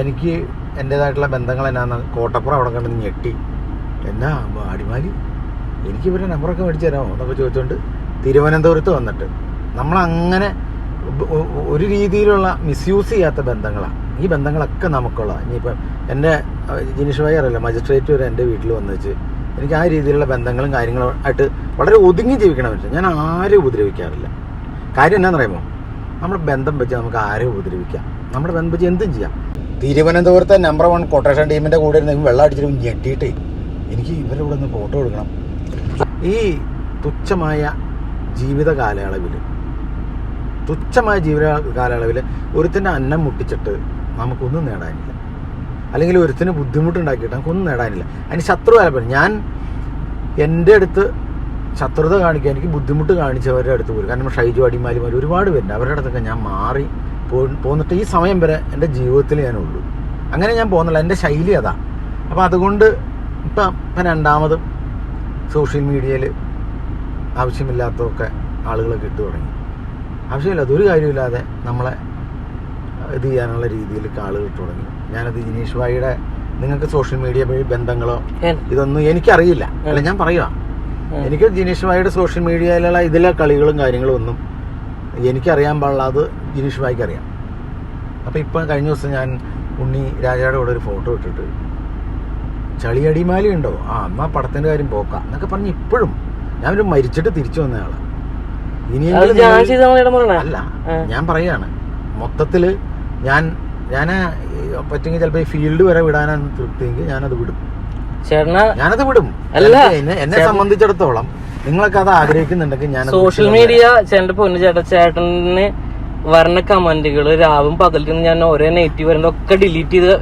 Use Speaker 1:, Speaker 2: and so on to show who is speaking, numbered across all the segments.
Speaker 1: എനിക്ക് എന്റേതായിട്ടുള്ള ബന്ധങ്ങൾ എന്നാന്ന് കോട്ടപ്പുറം അവിടെ കണ്ടു ഞെട്ടി. എന്നാ അടിമാലി? എനിക്ക് ഇവരുടെ നമ്പറൊക്കെ മേടിച്ചു തരാമോ എന്നൊക്കെ ചോദിച്ചുകൊണ്ട് തിരുവനന്തപുരത്ത് വന്നിട്ട്. നമ്മളങ്ങനെ ഒരു രീതിയിലുള്ള മിസ്യൂസ് ചെയ്യാത്ത ബന്ധങ്ങളാണ് ഈ ബന്ധങ്ങളൊക്കെ നമുക്കുള്ള ഇനിയിപ്പം എന്റെ ജിനിഷ് ഭായി അറിയില്ല മജിസ്ട്രേറ്റ് വരെ എന്റെ വീട്ടിൽ വന്നു വെച്ച് എനിക്ക് ആ രീതിയിലുള്ള ബന്ധങ്ങളും കാര്യങ്ങളും ആയിട്ട് വളരെ ഒതുങ്ങി ജീവിക്കണം പറ്റും ഞാൻ ആരും ഉപദ്രവിക്കാറില്ല. കാര്യം എന്നാന്ന് പറയുമ്പോൾ നമ്മുടെ ബന്ധം വെച്ച് നമുക്ക് ആരെയും ഉപദ്രവിക്കാം. നമ്മുടെ ബന്ധം വെച്ച് എന്തും ചെയ്യാം. തിരുവനന്തപുരത്തെ നമ്പർ വൺ കൊട്ടേഷൻ ടീമിന്റെ കൂടെ ഇരുന്ന് വെള്ളം അടിച്ചിട്ട് ഞെട്ടിയിട്ട്. എനിക്ക് ഇവരുടെ കൂടെ ഒന്ന് ഫോട്ടോ എടുക്കണം. ഈ തുച്ഛമായ ജീവിത കാലയളവിൽ തുച്ഛമായ ജീവിത കാലയളവിൽ ഒരുത്തിന്റെ അന്നം മുട്ടിച്ചിട്ട് നമുക്കൊന്നും നേടാനില്ല. അല്ലെങ്കിൽ ഒരുത്തിന് ബുദ്ധിമുട്ടുണ്ടാക്കിയിട്ട് നമുക്കൊന്നും നേടാനില്ല. അതിന് ശത്രു കാലപ്പെടും ഞാൻ എന്റെ അടുത്ത് ശത്രുത കാണിക്കാൻ എനിക്ക് ബുദ്ധിമുട്ട് കാണിച്ചവരുടെ അടുത്ത് പോലും കാരണം ഷൈജു അടിമാലിമാർ ഒരുപാട് പേരുണ്ട്. അവരുടെ അടുത്തൊക്കെ ഞാൻ മാറി പോന്നിട്ട് ഈ സമയം വരെ എന്റെ ജീവിതത്തിൽ ഞാനുള്ളൂ. അങ്ങനെ ഞാൻ പോകുന്നില്ല എന്റെ ശൈലി അതാ. അപ്പോൾ അതുകൊണ്ട് ഇപ്പം ഇപ്പം രണ്ടാമതും സോഷ്യൽ മീഡിയയിൽ ആവശ്യമില്ലാത്തതൊക്കെ ആളുകൾ കിട്ടു തുടങ്ങി. ആവശ്യമില്ല ഒരു കാര്യമില്ലാതെ നമ്മളെ ഇത് ചെയ്യാനുള്ള രീതിയിലൊക്കെ ആളുകൾ ഇട്ടു തുടങ്ങി. ഞാനത് ജിനീഷ് ഭായിയുടെ നിങ്ങൾക്ക് സോഷ്യൽ മീഡിയ വഴി ബന്ധങ്ങളോ. ഇതൊന്നും എനിക്കറിയില്ല. അല്ല ഞാൻ പറയുക എനിക്ക് ജിനീഷ് ഭായിയുടെ സോഷ്യൽ മീഡിയയിലുള്ള ഇതിലെ കളികളും കാര്യങ്ങളും ഒന്നും എനിക്കറിയാൻ അത് ജിനീഷ് ഭായിക്ക് അറിയാം. അപ്പം ഇപ്പം കഴിഞ്ഞ ദിവസം ഞാൻ ഉണ്ണി രാജയുടെ കൂടെ ഒരു ഫോട്ടോ ഇട്ടിട്ട് ചളിയടിമാലി ഉണ്ടോ? ആ എന്നാ പടത്തിന്റെ കാര്യം പോക്കാം. എന്നൊക്കെ പറഞ്ഞ് ഇപ്പോഴും ഞാൻ ഒരു മരിച്ചിട്ട് തിരിച്ചു വന്നയാളാ
Speaker 2: അത്
Speaker 1: ഇനിയെങ്കിലും അല്ല ഞാൻ പറയാണ്. മൊത്തത്തിൽ ഞാൻ ഞാൻ പറ്റുമെങ്കിൽ ചിലപ്പോൾ ഈ ഫീൽഡ് വരെ വിടാനാണ് തൃപ്തിയെങ്കിൽ ഞാനത് വിടും. ഞാനത് വിടും. എന്നെ സംബന്ധിച്ചിടത്തോളം നിങ്ങളൊക്കെ അത് ആഗ്രഹിക്കുന്നുണ്ടെങ്കിൽ ഞാൻ
Speaker 2: സോഷ്യൽ മീഡിയ ചേട്ടന്റെ പൊന്നു ചേട്ടൻ ചേട്ടന് വരണ കമന്റുകൾ രാവും പകലും ഞാൻ ഓരോ നെഗറ്റീവ് വരുന്ന ഒക്കെ ഡിലീറ്റ് ചെയ്ത്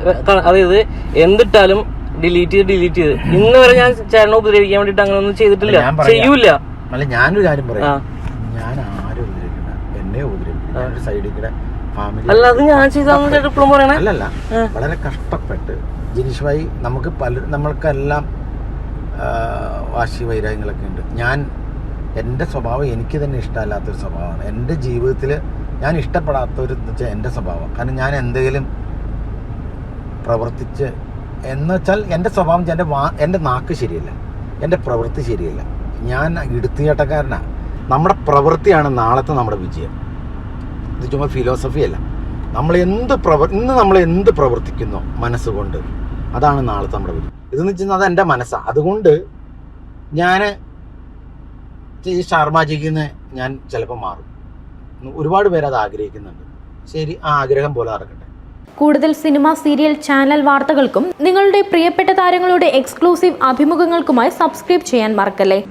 Speaker 2: അതായത് എന്തിട്ടാലും ഡിലീറ്റ് ചെയ്ത് ഡിലീറ്റ് ചെയ്ത്. ഇന്ന് വരെ ഞാൻ ചേട്ടനെ ഉപദ്രവിക്കാൻ വേണ്ടിട്ട് അങ്ങനെ ഒന്നും ചെയ്തിട്ടില്ല ചെയ്യൂല
Speaker 1: അല്ല ഞാനൊരു കാര്യം. പറയാം. ഞാൻ ആരും എന്നെ സൈഡിൽ കൂടെ
Speaker 2: അല്ല അത് ഞാൻ ഇപ്പോഴും പറയണേ?
Speaker 1: അല്ലല്ല. വളരെ കഷ്ടപ്പെട്ട് ജിനീഷ് ഭായി നമുക്ക് പല നമ്മൾക്കെല്ലാം വാശി വൈരാഗ്യങ്ങളൊക്കെ ഉണ്ട്. ഞാൻ എന്റെ സ്വഭാവം എനിക്ക് തന്നെ ഇഷ്ടമല്ലാത്തൊരു സ്വഭാവമാണ്. എന്റെ ജീവിതത്തിൽ ഞാൻ ഇഷ്ടപ്പെടാത്തൊരു വെച്ചാൽ എന്റെ സ്വഭാവം. കാരണം ഞാൻ എന്തെങ്കിലും പ്രവർത്തിച്ച് എന്ന് വെച്ചാൽ എന്റെ സ്വഭാവം എന്റെ വാ എന്റെ നാക്ക് ശരിയല്ല. എന്റെ പ്രവൃത്തി ശരിയല്ല. ഞാൻ ഇടുത്തിയേട്ടക്കാരനാണ് നമ്മുടെ പ്രവൃത്തിയാണ് നാളത്തെ നമ്മുടെ വിജയം. ഇത് ചുമ്മാ ഫിലോസഫി അല്ല. നമ്മൾ എന്ത് പ്രവർ ഇന്ന് നമ്മൾ എന്ത് പ്രവർത്തിക്കുന്നു മനസ്സുകൊണ്ട്? അതാണ് നാളത്തെ നമ്മുടെ വിജയം. ഇതെന്ന് വെച്ചാൽ അത് എന്റെ മനസ്സാണ് അതുകൊണ്ട് ഞാൻ ഈ ഷാർമാജിക്ക് നിന്ന് ഞാൻ ചിലപ്പോൾ മാറും. ഒരുപാട് പേര് അത് ആഗ്രഹിക്കുന്നുണ്ട്. ശരി ആ ആഗ്രഹം പോലെ നടക്കട്ടെ.
Speaker 3: കൂടുതൽ സിനിമ സീരിയൽ ചാനൽ വാർത്തകൾക്കും നിങ്ങളുടെ പ്രിയപ്പെട്ട താരങ്ങളുടെ എക്സ്ക്ലൂസീവ് അഭിമുഖങ്ങൾക്കുമായി സബ്സ്ക്രൈബ് ചെയ്യാൻ മറക്കല്ലേ?